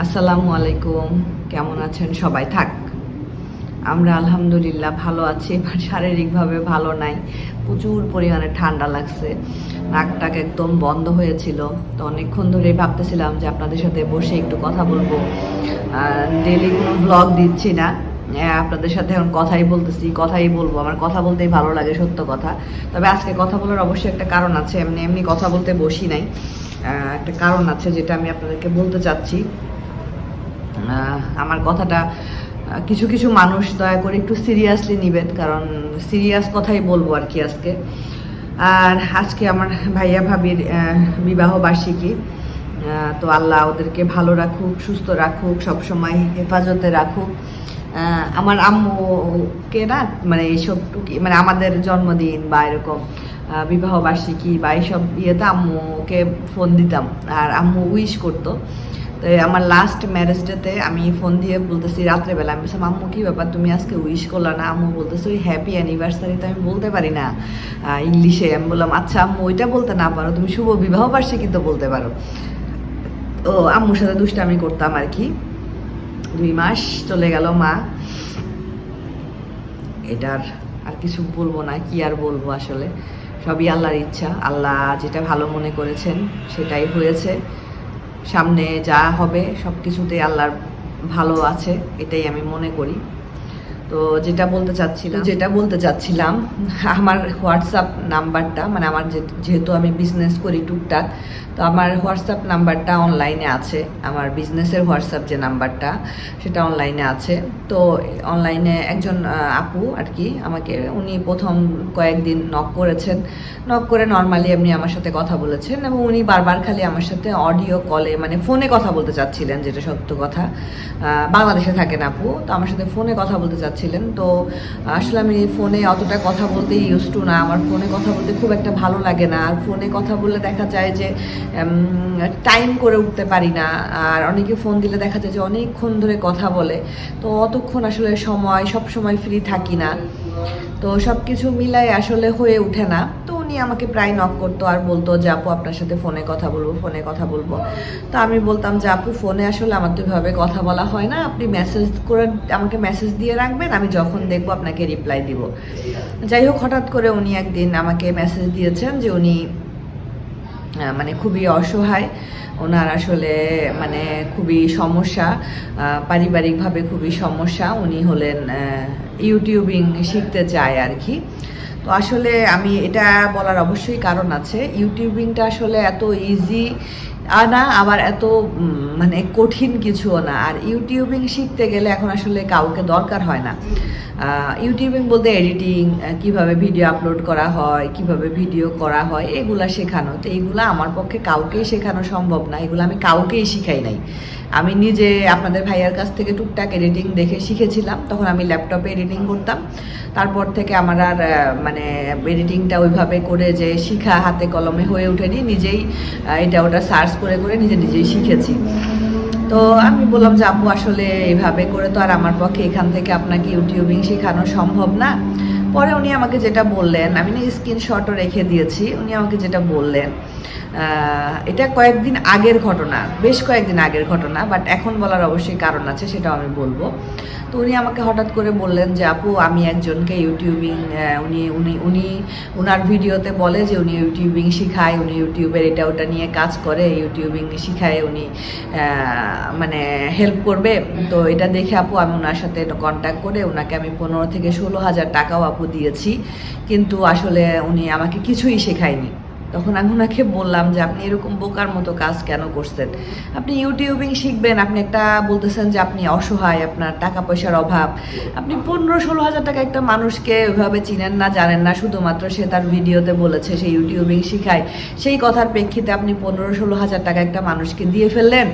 আসসালামু আলাইকুম। কেমন আছেন? সবাই থাক। আমরা আলহামদুলিল্লাহ ভালো আছি, এবার শারীরিকভাবে ভালো নাই। প্রচুর পরিমাণে ঠান্ডা লাগছে। নাকটাক একদম বন্ধ হয়েছিল। তো অনেকক্ষণ ধরেই ভাবতেছিলাম যে আপনাদের সাথে বসে একটু কথা বলব। ডেলি কোনো ব্লগ দিচ্ছি না। আপনাদের সাথে এখন কথাই বলতেছি, কথাই বলব। আমার কথা বলতেই ভালো লাগে, সত্য কথা। তবে আজকে কথা বলার অবশ্যই একটা কারণ আছে। এমনি এমনি কথা বলতে বসি নাই। একটা কারণ আছে যেটা আমি আপনাদেরকে বলতে চাচ্ছি। আমার কথাটা কিছু কিছু মানুষ দয়া করে একটু সিরিয়াসলি নেবেন, কারণ সিরিয়াস কথাই বলব আর কি আজকে। আর আজকে আমার ভাইয়া ভাবির বিবাহ বার্ষিকী তো আল্লাহ ওদেরকে ভালো রাখুক, সুস্থ রাখুক, সবসময় হেফাজতে রাখুক। আমার আম্মুকে না মানে এইসব মানে আমাদের জন্মদিন বা এরকম বিবাহ বার্ষিকী বা এইসব ইয়েতে আম্মুকে ফোন দিতাম। আর আম্মু উইশ করতো। তো আমার লাস্ট ম্যারেজ ডেতে আমি ফোন দিয়ে বলতেছি, রাত্রেবেলা। আমি বলছিলাম, আম্মু, কি ব্যাপার? তুমি আজকে উইশ করলা না? আম্মু বলতেছি, ওই হ্যাপি অ্যানিভার্সারি তো আমি বলতে পারি না। ইংলিশে আমি বললাম আচ্ছা আম্মু, ওইটা বলতে না পারো, তুমি শুভ বিবাহ বার্ষিকী তো বলতে পারো। ও, আম্মুর সাথে দুষ্টামি করতাম আর কি। দুই মাস চলে গেল, মা। এটার আর কিছু বলব না, কি আর বলব আসলে? সবই আল্লাহর ইচ্ছা। আল্লাহ যেটা ভালো মনে করেছেন, সেটাই হয়েছে। সামনে যা হবে সব কিছুতেই আল্লাহর ভালো আছে এটাই আমি মনে করি। তো যেটা বলতে চাচ্ছিলাম। যেটা বলতে চাচ্ছিলাম, আমার হোয়াটসঅ্যাপ নাম্বারটা মানে আমার যেহেতু আমি বিজনেস করি টুকটাক, তো আমার হোয়াটসঅ্যাপ নাম্বারটা অনলাইনে আছে। আমার বিজনেসের হোয়াটসঅ্যাপ যে নাম্বারটা, সেটা অনলাইনে আছে। তো অনলাইনে একজন আপু আর কি, আমাকে, উনি প্রথম কয়েকদিন নক করেছেন। নক করে নর্মালি এমনি আমার সাথে কথা বলেছেন এবং উনি বারবার খালি আমার সাথে অডিও কলে মানে ফোনে কথা বলতে চাচ্ছিলেন, যেটা সত্য কথা। বাংলাদেশে থাকেন আপু, তো আমার সাথে ফোনে কথা বলতে চাচ্ছিলেন। তো আসলে আমি ফোনে অতটা কথা বলতে ইউজ টু না। আমার ফোনে কথা বলতে খুব একটা ভালো লাগে না। আর ফোনে কথা বললে দেখা যায় যে টাইম করে উঠতে পারি না। আর অনেকে ফোন দিলে দেখা যায় যে অনেকক্ষণ ধরে কথা বলে। তো অতক্ষণ আসলে সময় সব সময় ফ্রি থাকি না। তো সব কিছু মিলাই আসলে হয়ে ওঠে না। তো উনি আমাকে প্রায় নক করতো আর বলতো যে, আপু, আপনার সাথে ফোনে কথা বলব ফোনে কথা বলব। তো আমি বলতাম যে, আপু ফোনে আসলে আমার তো এভাবে কথা বলা হয় না। আপনি মেসেজ করে, আমাকে মেসেজ দিয়ে রাখবেন, আমি যখন দেখব আপনাকে রিপ্লাই দিব। যাই হোক, হঠাৎ করে উনি একদিন আমাকে মেসেজ দিয়েছেন যে, উনি মানে খুবই অসহায়। ওনার আসলে মানে খুবই সমস্যা পারিবারিকভাবে খুবই সমস্যা। উনি হলেন ইউটিউবিং শিখতে চায় আর কি। তো আসলে আমি এটা বলার অবশ্যই কারণ আছে। ইউটিউবিংটা আসলে এত ইজি না আমার এত মানে কঠিন কিছুও না। আর ইউটিউবিং শিখতে গেলে এখন আসলে কাউকে দরকার হয় না। ইউটিউবিং বলতে এডিটিং কীভাবে ভিডিও আপলোড করা হয়, কীভাবে ভিডিও করা হয়, এগুলা শেখানো। তো এগুলা আমার পক্ষে কাউকেই শেখানো সম্ভব না। এগুলো আমি কাউকেই শিখাই নাই। আমি নিজে আপনাদের ভাইয়ার কাছ থেকে টুকটাক এডিটিং দেখে শিখেছিলাম। তখন আমি ল্যাপটপে এডিটিং করতাম। তারপর থেকে আমার আর মানে এডিটিংটা ওইভাবে করে যে শিখা হাতে কলমে হয়ে ওঠেনি। নিজেই এটা ওটা সার্চ করে করে নিজে নিজেই শিখেছি। তো আমি বললাম যে, আপু, আসলে এভাবে করে তো আর আমার পক্ষে এখান থেকে আপনাকে ইউটিউবিং শেখানো সম্ভব না। পরে উনি আমাকে যেটা বললেন, আমি না স্ক্রিনশটও রেখে দিয়েছি, উনি আমাকে যেটা বললেন এটা কয়েকদিন আগের ঘটনা, বেশ কয়েকদিন আগের ঘটনা বাট এখন বলার অবশ্যই কারণ আছে, সেটাও আমি বলব। তো উনি আমাকে হঠাৎ করে বললেন যে, আপু, আমি একজনকে ইউটিউবিং উনি উনি উনি উনার ভিডিওতে বলে যে, উনি ইউটিউবিং শিখায়, উনি ইউটিউবের এটা ওটা নিয়ে কাজ করে ইউটিউবিং শিখায়, উনি মানে হেল্প করবে। তো এটা দেখে, আপু, আমি ওনার সাথে কন্ট্যাক্ট করে ওনাকে আমি পনেরো থেকে ষোলো হাজার টাকাও আপু দিয়েছি, কিন্তু আসলে উনি আমাকে কিছুই শেখায়নি। তখন আমি ওনাকে বললাম যে, আপনি এরকম বোকার মতো কাজ কেন করছেন? আপনি ইউটিউবিং শিখবেন, আপনি একটা বলতেছেন যে, আপনি অসহায়, আপনার টাকা পয়সার অভাব। আপনি পনেরো ষোলো হাজার টাকা একটা মানুষকে ওইভাবে চিনেন না, জানেন না, শুধুমাত্র সে তার ভিডিওতে বলেছে, সে ইউটিউবিং শিখায়। সেই কথার প্রেক্ষিতে আপনি পনেরো ষোলো হাজার টাকা একটা মানুষকে দিয়ে ফেললেন।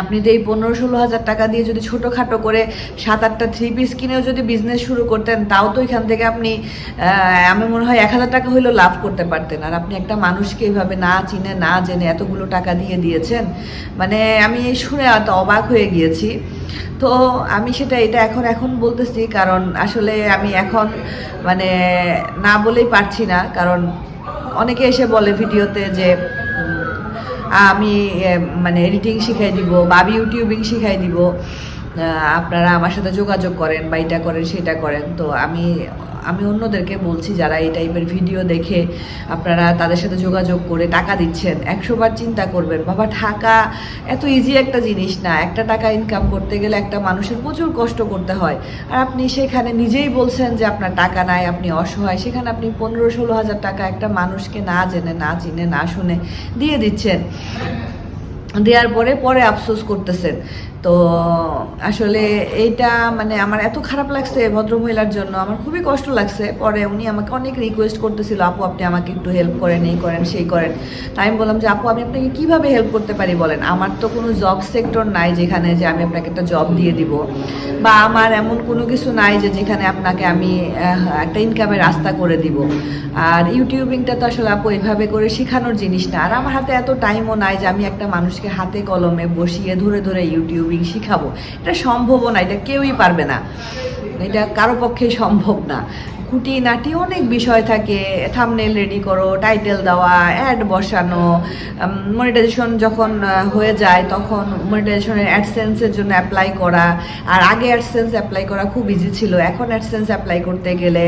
আপনি তো এই পনেরো ষোলো হাজার টাকা দিয়ে যদি ছোটোখাটো করে সাত আটটা থ্রি পিস কিনেও যদি বিজনেস শুরু করতেন, তাও তো এখান থেকে আপনি আমি মনে হয় এক হাজার টাকা হইলেও লাভ করতে পারতেন। আর আপনি একটা মানুষকে এইভাবে না চিনে, না জেনে এতগুলো টাকা দিয়ে দিয়েছেন মানে আমি শুনে এত অবাক হয়ে গিয়েছি। তো আমি সেটা, এটা এখন এখন বলতেছি, কারণ আসলে আমি এখন মানে না বলেই পারছি না, কারণ অনেকে এসে বলে ভিডিওতে যে আমি মানে এডিটিং শিখাই দিব বা ইউটিউবিং শিখাই দিব। আপনারা আমার সাথে যোগাযোগ করেন বা এটা করেন, সেটা করেন। তো আমি আমি অন্যদেরকে বলছি, যারা এই টাইপের ভিডিও দেখে আপনারা তাদের সাথে যোগাযোগ করে টাকা দিচ্ছেন, একশোবার চিন্তা করবেন, বাবা টাকা এত ইজি একটা জিনিস না। একটা টাকা ইনকাম করতে গেলে একটা মানুষের প্রচুর কষ্ট করতে হয়। আর আপনি সেখানে নিজেই বলছেন যে আপনার টাকা নাই, আপনি অসহায়। সেখানে আপনি পনেরো ষোলো হাজার টাকা একটা মানুষকে না জেনে, না চিনে, না শুনে দিয়ে দিচ্ছেন। দেওয়ার পরে পরে আফসোস করতেছেন। তো আসলে এইটা মানে আমার এত খারাপ লাগছে ভদ্রমহিলার জন্য। আমার খুবই কষ্ট লাগছে। পরে উনি আমাকে অনেক রিকোয়েস্ট করতেছিল, আপু, আপনি আমাকে একটু হেল্প করেন, এই করেন, সেই করেন। তাই আমি বললাম যে, আপু, আমি আপনাকে কীভাবে হেল্প করতে পারি বলেন? আমার তো কোনো জব সেক্টর নাই যেখানে যে আমি আপনাকে একটা জব দিয়ে দিব। বা আমার এমন কোনো কিছু নাই যে যেখানে আপনাকে আমি একটা ইনকামের রাস্তা করে দিব। আর ইউটিউবিংটা তো আসলে আপু এইভাবে করে শেখানোর জিনিস না। আর আমার হাতে এত টাইমও নাই যে আমি একটা মানুষকে হাতে কলমে বসিয়ে ধরে ধরে ইউটিউবিং শিখাবো। এটা সম্ভবও না এটা কেউই পারবে না। এটা কারও পক্ষে সম্ভব না। খুঁটি নাটি অনেক বিষয় থাকে। থামনেল রেডি করো টাইটেল দেওয়া অ্যাড বসানো মনিটাইজেশন যখন হয়ে যায় তখন মনিটাইজেশনের অ্যাডসেন্সের জন্য অ্যাপ্লাই করা। আর আগে অ্যাডসেন্স অ্যাপ্লাই করা খুব ইজি ছিল। এখন অ্যাডসেন্স অ্যাপ্লাই করতে গেলে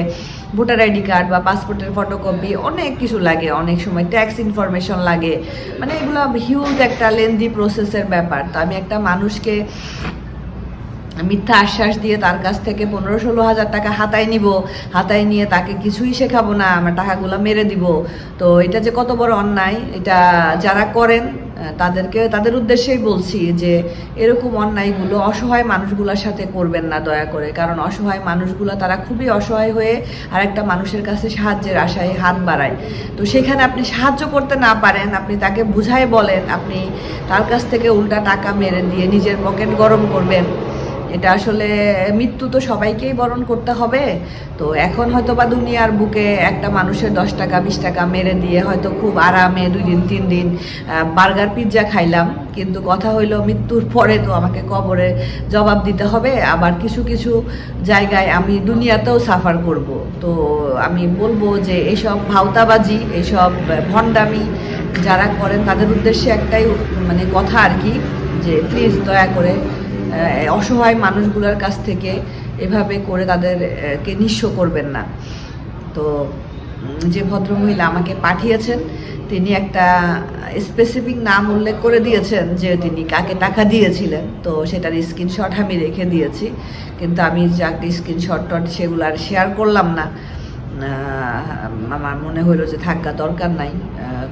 ভোটার আইডি কার্ড বা পাসপোর্টের ফটোকপি অনেক কিছু লাগে। অনেক সময় ট্যাক্স ইনফরমেশন লাগে। মানে এগুলো হিউজ একটা লেন্দি প্রসেসের ব্যাপার। তো আমি একটা মানুষকে মিথ্যা আশ্বাস দিয়ে তার কাছ থেকে পনেরো ষোলো হাজার টাকা হাতায় নিব। হাতায় নিয়ে তাকে কিছুই শেখাবো না, আমার টাকাগুলো মেরে দিব। তো এটা যে কত বড় অন্যায়, এটা যারা করেন তাদেরকে, তাদের উদ্দেশ্যেই বলছি যে এরকম অন্যায়গুলো অসহায় মানুষগুলোর সাথে করবেন না দয়া করে। কারণ অসহায় মানুষগুলো, তারা খুবই অসহায় হয়ে আর একটা মানুষের কাছে সাহায্যের আশায় হাত বাড়ায়। তো সেখানে আপনি সাহায্য করতে না পারেন, আপনি তাকে বুঝাই বলেন, আপনি তার কাছ থেকে উল্টা টাকা মেরে দিয়ে নিজের পকেট গরম করবেন। এটা আসলে মৃত্যু তো সবাইকেই বরণ করতে হবে। তো এখন হয়তো বা দুনিয়ার বুকে একটা মানুষের দশ টাকা, বিশ টাকা মেরে দিয়ে হয়তো খুব আরামে দুই দিন, তিন দিন বার্গার, পিৎজা খাইলাম। কিন্তু কথা হইল মৃত্যুর পরে তো আমাকে কবরে জবাব দিতে হবে। আবার কিছু কিছু জায়গায় আমি দুনিয়াতেও সাফার করব। তো আমি বলব যে এইসব ভাওতাবাজি এইসব ভণ্ডামি যারা করেন, তাদের উদ্দেশ্যে একটাই মানে কথা আর কি, যে প্লিজ দয়া করে অসহায় মানুষগুলোর কাছ থেকে এভাবে করে তাদেরকে নিঃস্ব করবেন না। তো যে ভদ্রমহিলা আমাকে পাঠিয়েছেন, তিনি একটা স্পেসিফিক নাম উল্লেখ করে দিয়েছেন যে তিনি কাকে টাকা দিয়েছিলেন। তো সেটার স্ক্রিনশট আমি রেখে দিয়েছি, কিন্তু আমি যাকে স্ক্রিনশট টট সেগুলো আর শেয়ার করলাম না। আমার মনে হলো যে থাকা দরকার নাই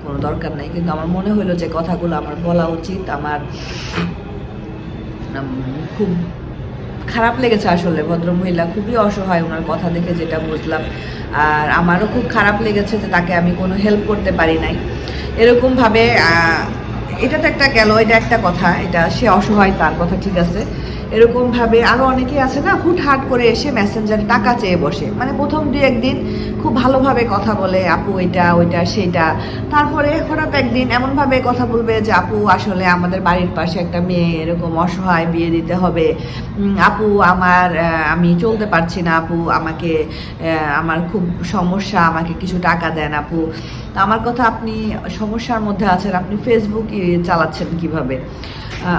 কোনো দরকার নাই, কিন্তু আমার মনে হলো যে কথাগুলো আমার বলা উচিত, আমার খুব খারাপ লেগেছে আসলে ভদ্রমহিলা। খুবই অসহায় ওনার কথা দেখে যেটা বুঝলাম। আর আমারও খুব খারাপ লেগেছে যে তাকে আমি কোনো হেল্প করতে পারি নাই। এরকমভাবে এটা তো একটা গেল, এটা একটা কথা, এটা সে অসহায়, তার কথা ঠিক আছে। এরকমভাবে আরও অনেকেই আছে না, হুটহাট করে এসে মেসেঞ্জারে টাকা চেয়ে বসে। মানে প্রথম দু একদিন খুব ভালোভাবে কথা বলে, আপু এটা, ওইটা, সেটা। তারপরে হঠাৎ একদিন এমনভাবে কথা বলবে যে, আপু, আসলে আমাদের বাড়ির পাশে একটা মেয়ে, এরকম অসহায় বিয়ে দিতে হবে। আপু, আমার আমি চলতে পারছি না, আপু, আমাকে আমার খুব সমস্যা, আমাকে কিছু টাকা দেন আপু। আমার কথা, আপনি সমস্যার মধ্যে আছেন, আপনি ফেসবুক চালাচ্ছেন কীভাবে?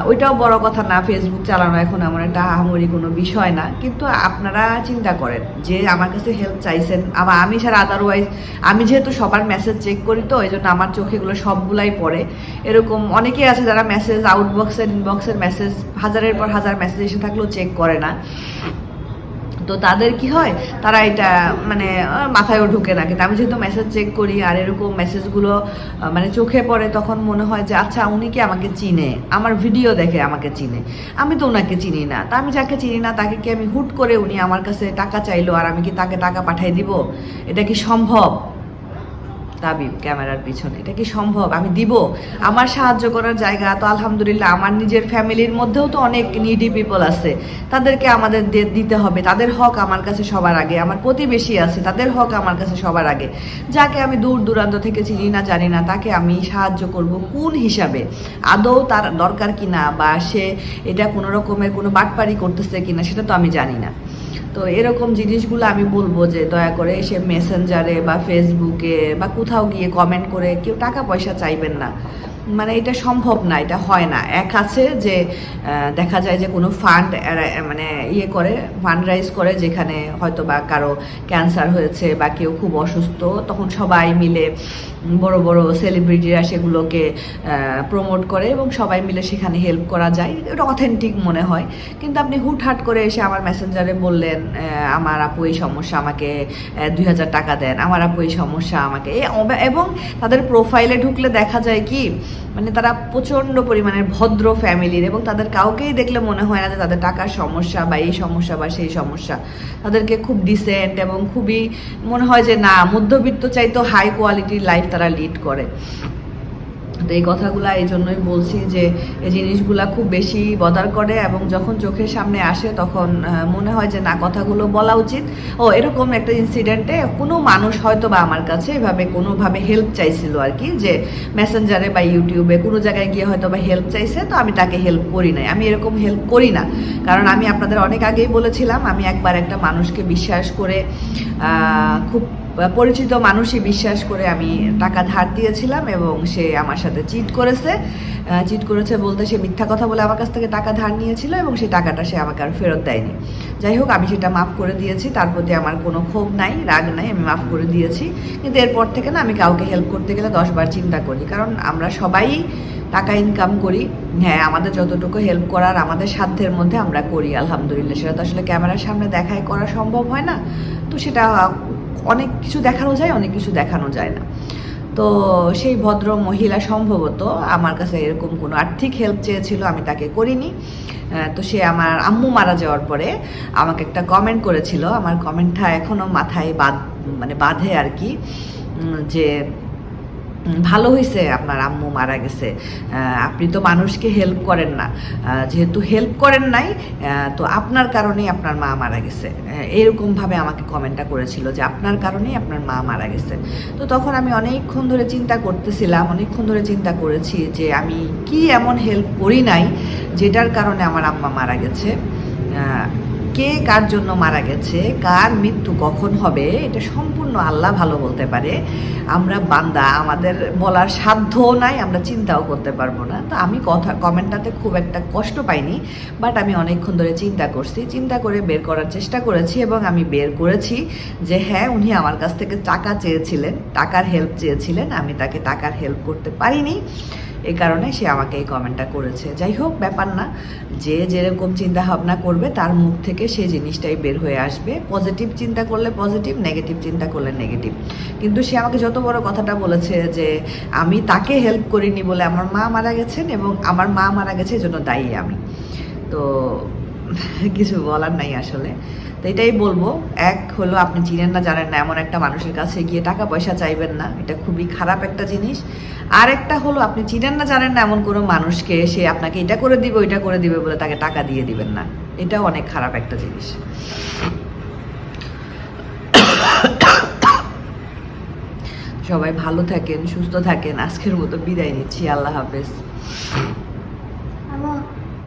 ওইটাও বড় কথা না ফেসবুক চালানো এখন এমন একটা আহামরি কোনো বিষয় না, কিন্তু আপনারা চিন্তা করেন যে আমার কাছে হেল্প চাইছেন। আবার আমি ছাড়া আদারওয়াইজ আমি যেহেতু সবার মেসেজ চেক করি তো, এই জন্য আমার চোখে এগুলো সবগুলাই পড়ে। এরকম অনেকেই আছে যারা মেসেজ আউটবক্সের ইনবক্সের মেসেজ হাজারের পর হাজার মেসেজ এসে থাকলেও চেক করে না। তো তাদের কি হয়? তারা এটা মানে মাথায়ও ঢুকে না। কিন্তু আমি যেহেতু মেসেজ চেক করি আর এরকম মেসেজগুলো মানে চোখে পড়ে, তখন মনে হয় যে আচ্ছা উনি কি আমাকে চিনে? আমার ভিডিও দেখে আমাকে চিনে। আমি তো ওনাকে চিনি না। তা আমি যাকে চিনি না, তাকে কি আমি হুট করে উনি আমার কাছে টাকা চাইলো আর আমি কি তাকে টাকা পাঠাই দিব? এটা কি সম্ভব? তাবিব ক্যামেরার পিছনে। এটা কি সম্ভব? আমি দিব। আমার সাহায্য করার জায়গা তো আলহামদুলিল্লাহ, আমার নিজের ফ্যামিলির মধ্যেও তো অনেক নিডি পিপল আছে। তাদেরকে আমাদের দিতে হবে। তাদের হক আমার কাছে সবার আগে। আমার প্রতিবেশী আছে, তাদের হক আমার কাছে সবার আগে। যাকে আমি দূর দূরান্ত থেকে চিনি না, জানি না, তাকে আমি সাহায্য করব কোন হিসাবে? আদৌ তার দরকার কিনা বা সে এটা কোনো রকমের কোনো বাটপারি করতেছে কিনা, সেটা তো আমি জানি না। তো এরকম জিনিসগুলো আমি বলব যে দয়া করে এসে মেসেঞ্জারে বা ফেসবুকে বা কোথাও গিয়ে কমেন্ট করে কেউ টাকা পয়সা চাইবেন না। মানে এটা সম্ভব না, এটা হয় না। এক আছে যে দেখা যায় যে কোনো ফান্ড মানে ইয়ে করে ফান্ড রাইজ করে, যেখানে হয়তো বা কারও ক্যান্সার হয়েছে বা কেউ খুব অসুস্থ, তখন সবাই মিলে বড় বড় সেলিব্রিটিরা সেগুলোকে প্রমোট করে এবং সবাই মিলে সেখানে হেল্প করা যায়। এটা অথেন্টিক মনে হয়। কিন্তু আপনি হুটহাট করে এসে আমার মেসেঞ্জারে বললেন আমার আপু এই সমস্যা আমাকে দুই হাজার টাকা দেন, আমার আপু এই সমস্যা আমাকে। এবং তাদের প্রোফাইলে ঢুকলে দেখা যায় কি মানে তারা প্রচণ্ড পরিমাণের ভদ্র ফ্যামিলির এবং তাদের কাউকেই দেখলে মনে হয় না যে তাদের টাকার সমস্যা বা এই সমস্যা বা সেই সমস্যা। তাদেরকে খুব ডিসেন্ট এবং খুবই মনে হয় যে না, মধ্যবিত্ত চাইতো হাই কোয়ালিটির লাইফ তারা লিড করে। তো এই কথাগুলো এই জন্যই বলছি যে এই জিনিসগুলা খুব বেশি বদার করে এবং যখন চোখের সামনে আসে তখন মনে হয় যে না, কথাগুলো বলা উচিত। ও, এরকম একটা ইনসিডেন্টে কোনো মানুষ হয়তো বা আমার কাছে এভাবে কোনোভাবে হেল্প চাইছিল আর কি, যে মেসেঞ্জারে বা ইউটিউবে কোনো জায়গায় গিয়ে হয়তো বা হেল্প চাইছে, তো আমি তাকে হেল্প করি নাই। আমি এরকম হেল্প করি না। কারণ আমি আপনাদের অনেক আগেই বলেছিলাম, আমি একবার একটা মানুষকে বিশ্বাস করে খুব পরিচিত মানুষই বিশ্বাস করে আমি টাকা ধার দিয়েছিলাম এবং সে আমার সাথে চিট করেছে। চিট করেছে বলতে সে মিথ্যা কথা বলে আমার কাছ থেকে টাকা ধার নিয়েছিল এবং সেই টাকাটা সে আমাকে আর ফেরত দেয়নি। যাই হোক, আমি সেটা মাফ করে দিয়েছি। তার প্রতি আমার কোনো ক্ষোভ নাই, রাগ নাই, আমি মাফ করে দিয়েছি। কিন্তু এরপর থেকে না আমি কাউকে হেল্প করতে গেলে দশবার চিন্তা করি। কারণ আমরা সবাই টাকা ইনকাম করি। হ্যাঁ আমাদের যতটুকু হেল্প করার আমাদের সাধ্যের মধ্যে আমরা করি, আলহামদুলিল্লাহ। সেটা তো আসলে ক্যামেরার সামনে দেখাই করা সম্ভব হয় না। তো সেটা অনেক কিছু দেখানো যায়, অনেক কিছু দেখানো যায় না। তো সেই ভদ্র মহিলা সম্ভবত আমার কাছে এরকম কোনো আর্থিক হেল্প চেয়েছিল, আমি তাকে করিনি। তো সে আমার আম্মু মারা যাওয়ার পরে আমাকে একটা কমেন্ট করেছিল। আমার কমেন্টটা এখনও মাথায় বাদ মানে বাঁধে আর কি যে ভালো হয়েছে আপনার আম্মু মারা গেছে। আপনি তো মানুষকে হেল্প করেন না। যেহেতু হেল্প করেন নাই তো আপনার কারণেই আপনার মা মারা গেছে। এরকমভাবে আমাকে কমেন্টটা করেছিল যে আপনার কারণেই আপনার মা মারা গেছে। তো তখন আমি অনেকক্ষণ ধরে চিন্তা করতেছিলাম, অনেকক্ষণ ধরে চিন্তা করেছি যে আমি কি এমন হেল্প করি নাই, যেটার কারণে আমার আম্মা মারা গেছে। কে কার জন্য মারা গেছে, কার মৃত্যু কখন হবে, এটা সম্পূর্ণ আল্লাহ ভালো বলতে পারে। আমরা বান্দা, আমাদের বলার সাধ্যও নাই, আমরা চিন্তাও করতে পারব না। তো আমি কথা, কমেন্টটাতে খুব একটা কষ্ট পাইনি, বাট আমি অনেকক্ষণ ধরে চিন্তা করছি, চিন্তা করে বের করার চেষ্টা করেছি এবং আমি বের করেছি যে হ্যাঁ উনি আমার কাছ থেকে টাকা চেয়েছিলেন, টাকার হেল্প চেয়েছিলেন, আমি তাকে টাকার হেল্প করতে পারিনি। এই কারণে সে আমাকে এই কমেন্টটা করেছে। যাই হোক, ব্যাপার না, যে যেরকম চিন্তা ভাবনা করবে, তার মুখ থেকে সেই জিনিসটাই বের হয়ে আসবে। পজিটিভ চিন্তা করলে পজিটিভ নেগেটিভ চিন্তা করলে নেগেটিভ কিন্তু সে আমাকে যত বড় কথাটা বলেছে যে, আমি তাকে হেল্প করিনি বলে আমার মা মারা গেছেন এবং আমার মা মারা গেছে, এই জন্য দায়ী আমি। তো কিছু বলার নাই আসলে। তো এটাই বলব। এক হলো, আপনি চিনেন না, জানেন না, এমন একটা মানুষের কাছে গিয়ে টাকা পয়সা চাইবেন না। এটা খুবই খারাপ একটা জিনিস। আর একটা হলো, আপনি চিনেন না, জানেন না, এমন কোনো মানুষকে সে আপনাকে এটা করে দিবে, ওইটা করে দিবে বলে তাকে টাকা দিয়ে দিবেন না। এটাও অনেক খারাপ একটা জিনিস। সবাই ভালো থাকেন, সুস্থ থাকেন। আজকের মতো বিদায় নিচ্ছি, আল্লাহ হাফেজ।